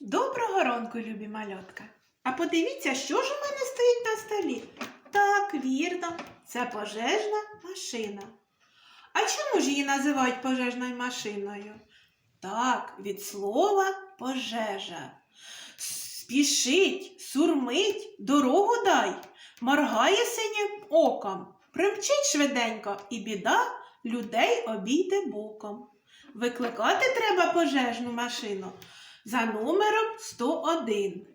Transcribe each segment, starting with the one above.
Доброго ранку, любі малятка. А подивіться, що ж у мене стоїть на столі? Так, вірно, це пожежна машина. А чому ж її називають пожежною машиною? Так, від слова пожежа. Спішить, сурмить, дорогу дай, моргає синім оком, примчить швиденько, і біда людей обійде боком. Викликати треба пожежну машину за номером 101.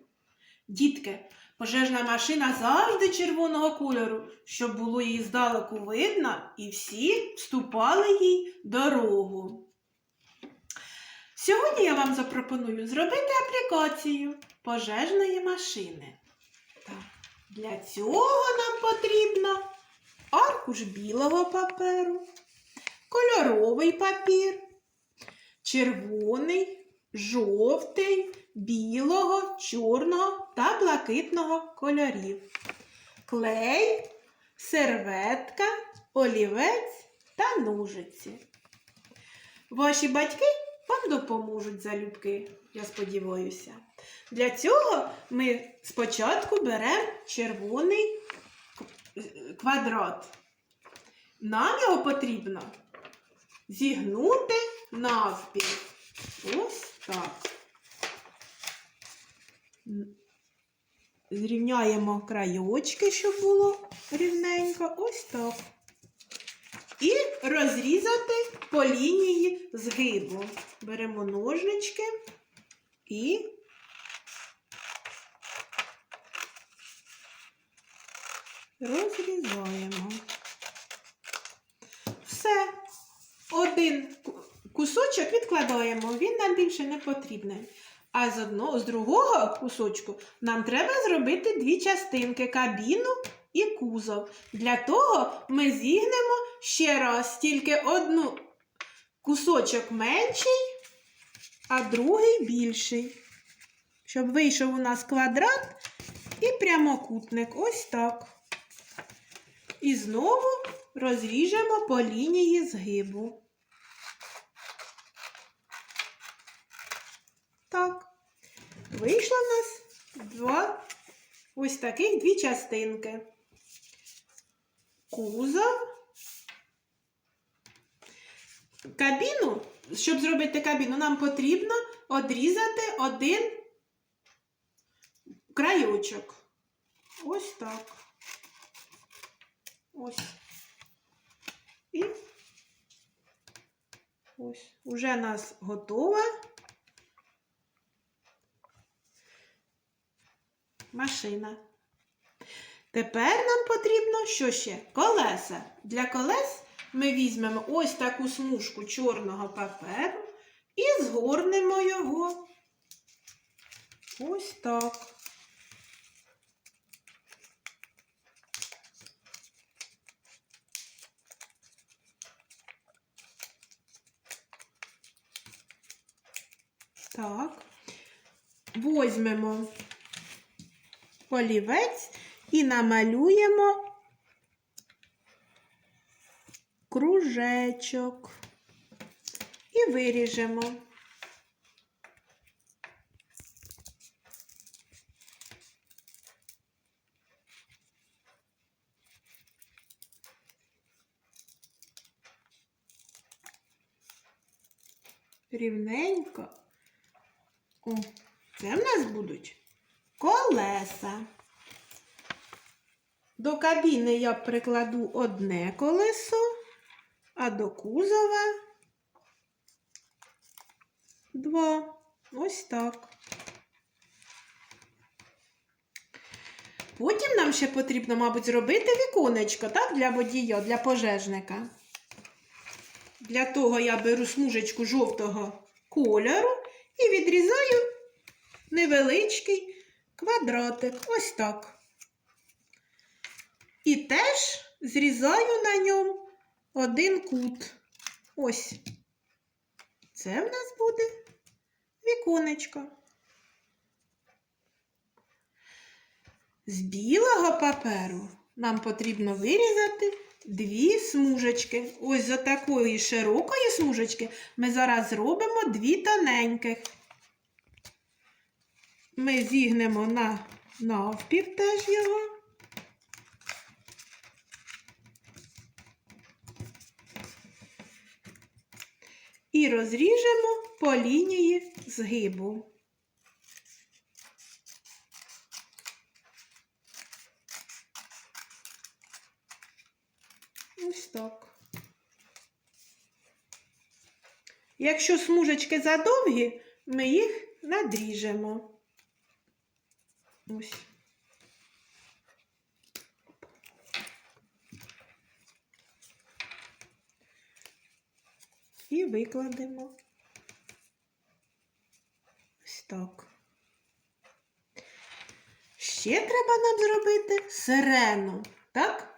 Дітки, пожежна машина завжди червоного кольору, щоб було її здалеку видно, і всі вступали їй дорогу. Сьогодні я вам запропоную зробити аплікацію пожежної машини. Так, для цього нам потрібно аркуш білого паперу, кольоровий папір, червоний, жовтий, білого, чорного та блакитного кольорів, клей, серветка, олівець та ножиці. Ваші батьки вам допоможуть залюбки, я сподіваюся. Для цього ми спочатку беремо червоний квадрат. Нам його потрібно зігнути навпіл. Ось так. Зрівняємо краєчки, щоб було рівненько. Ось так. І розрізати по лінії згибу. Беремо ножнички і розрізаємо. Все. Один кусочок відкладаємо, він нам більше не потрібний. А з одного, з другого кусочку нам треба зробити дві частинки кабіну і кузов. Для того ми зігнемо ще раз тільки одну кусочок менший, а другий більший. Щоб вийшов у нас квадрат і прямокутник. Ось так. І знову розріжемо по лінії згибу. Так. Вийшло в нас два ось таких дві частинки. Кузов. Кабіну, щоб зробити кабіну, нам потрібно одрізати один краючок. Ось так. Ось. І ось. Уже нас готова машина. Тепер нам потрібно що ще? Колеса. Для колес ми візьмемо ось таку смужку чорного паперу і згорнемо його. Ось так. Так. Возьмемо олівець і намалюємо кружечок і виріжемо. Рівненько. О, це в нас будуть колеса. До кабіни я прикладу одне колесо, а до кузова два. Ось так. Потім нам ще потрібно, мабуть, зробити віконечко, так, для водія, для пожежника. Для того я беру смужечку жовтого кольору і відрізаю невеличкий квадратик. Ось так. І теж зрізаю на ньому один кут. Ось. Це в нас буде віконечко. З білого паперу нам потрібно вирізати дві смужечки. Ось за такої широкої смужечки ми зараз зробимо дві тоненьких. Ми зігнемо на навпів теж його. І розріжемо по лінії згибу. Ось так. Якщо смужечки задовгі, ми їх надріжемо. Ось. І викладемо. Ось так. Ще треба нам зробити сирену, так?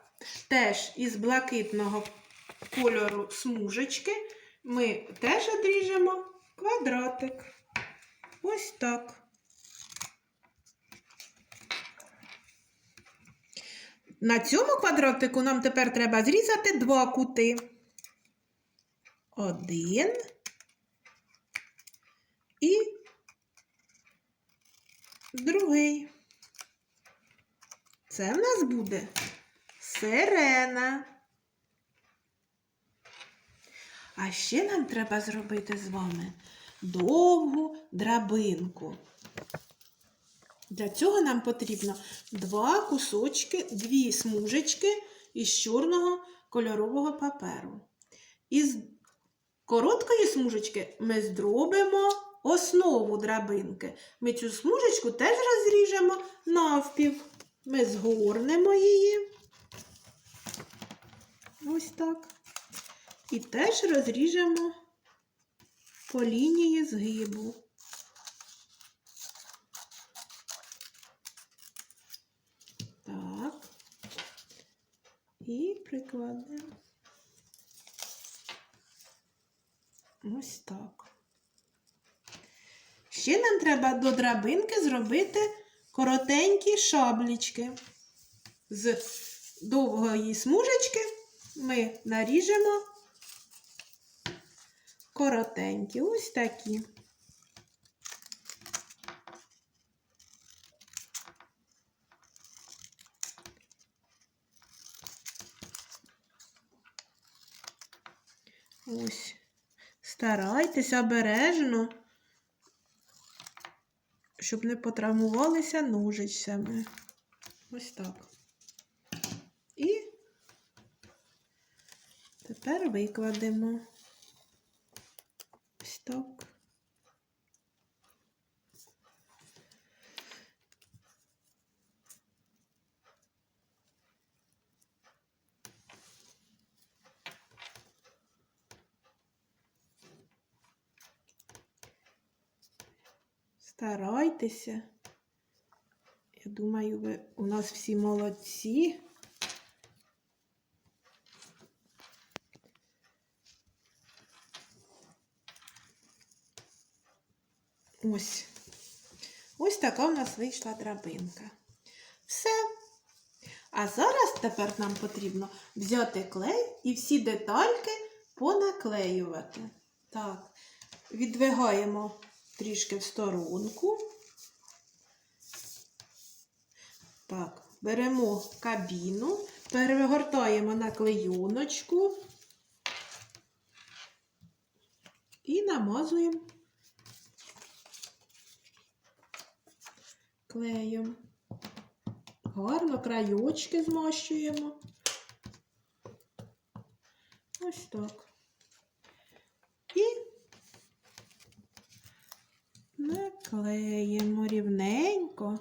Теж із блакитного кольору смужечки ми теж одріжемо квадратик. Ось так. На цьому квадратику нам тепер треба зрізати два кути. Один і другий. Це в нас буде сирена. А ще нам треба зробити з вами довгу драбинку. Для цього нам потрібно два кусочки, дві смужечки із чорного кольорового паперу. Із короткої смужечки ми зробимо основу драбинки. Ми цю смужечку теж розріжемо навпів. Ми згорнемо її. Ось так. І теж розріжемо по лінії згибу. Так. І прикладемо. Ось так. Ще нам треба до драбинки зробити коротенькі шаблічки. З довгої смужечки ми наріжемо коротенькі, ось такі. Ось. Старайтеся обережно, щоб не потравмувалися ножицями. Ось так. І тепер викладемо. Ось так. Старайтеся. Я думаю, ви у нас всі молодці. Ось. Ось така у нас вийшла драбинка. Все. А зараз тепер нам потрібно взяти клей і всі детальки понаклеювати. Так, відвигаємо трішки в сторонку. Так, беремо кабіну, перегортаємо на клейоночку і намазуємо клеєм. Гарно краєчки змащуємо. Ось так. І наклеїмо рівненько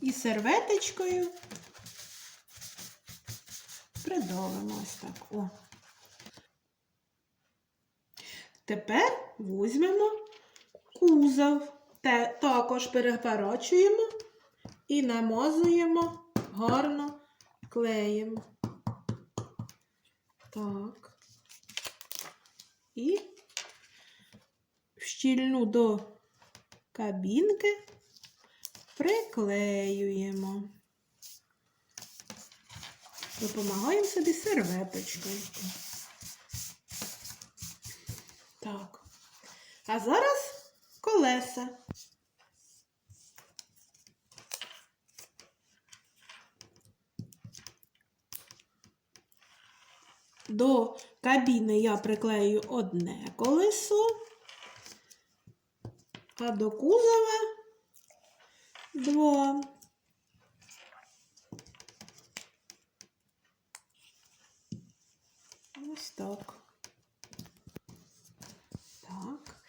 і серветочкою придавимо ось так. О. Тепер візьмемо кузов. Те також переворачуємо і намазуємо гарно клеєм. Так. І в щільну до кабінки приклеюємо. Допомагаємо собі серветочкою. Так. А зараз колеса. До кабіни я приклею одне колесо а до кузова два. Ось так. Так.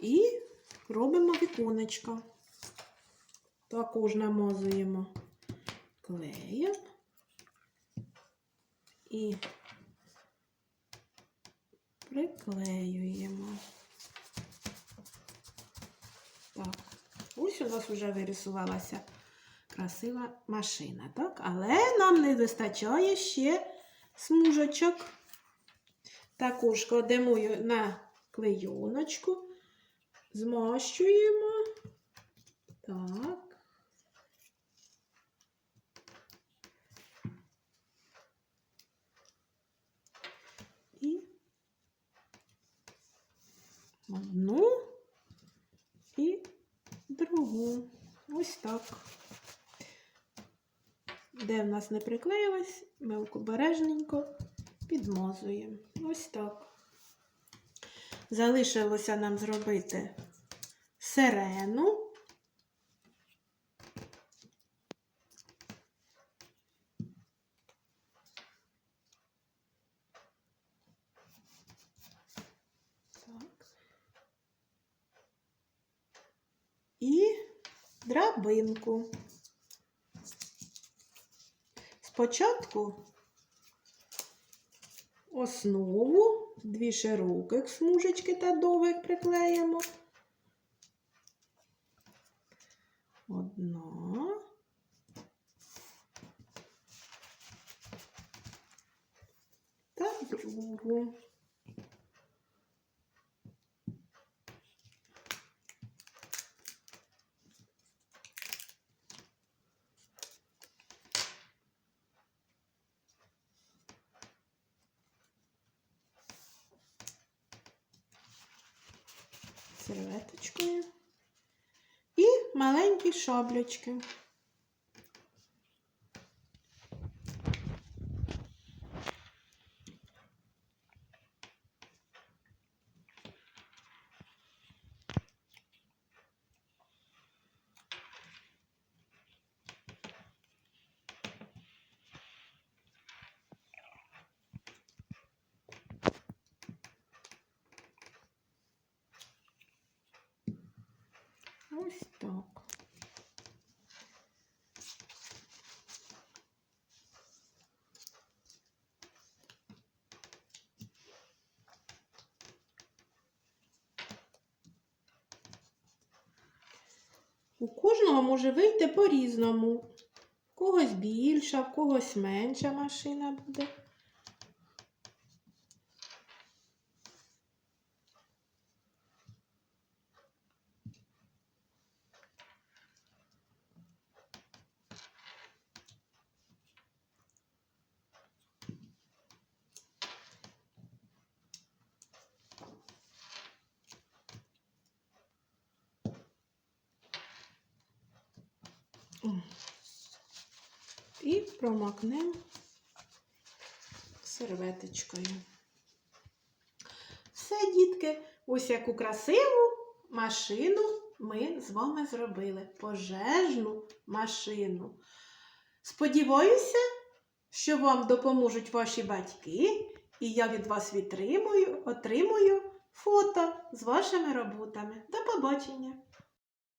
І робимо віконечко. Також намазуємо клеєм і приклеюємо. Так, ось у нас вже вирисувалася красива машина, так? Але нам не вистачає ще смужочок. Також кладемо на клейоночку, змащуємо. Так. Одну другу. Ось так. Де в нас не приклеїлось, ми обережненько підмазуємо. Ось так. Залишилося нам зробити сирену. Так. І драбинку. Спочатку основу, дві широких смужечки та довгих приклеїмо. Одна. Та другу. Серветочкою і маленькі шаблячки. Ось так. У кожного може вийти по-різному. В когось більша, в когось менша машина буде. І промакнемо серветочкою. Все, дітки, ось яку красиву машину ми з вами зробили. Пожежну машину. Сподіваюся, що вам допоможуть ваші батьки, і я від вас отримую фото з вашими роботами. До побачення!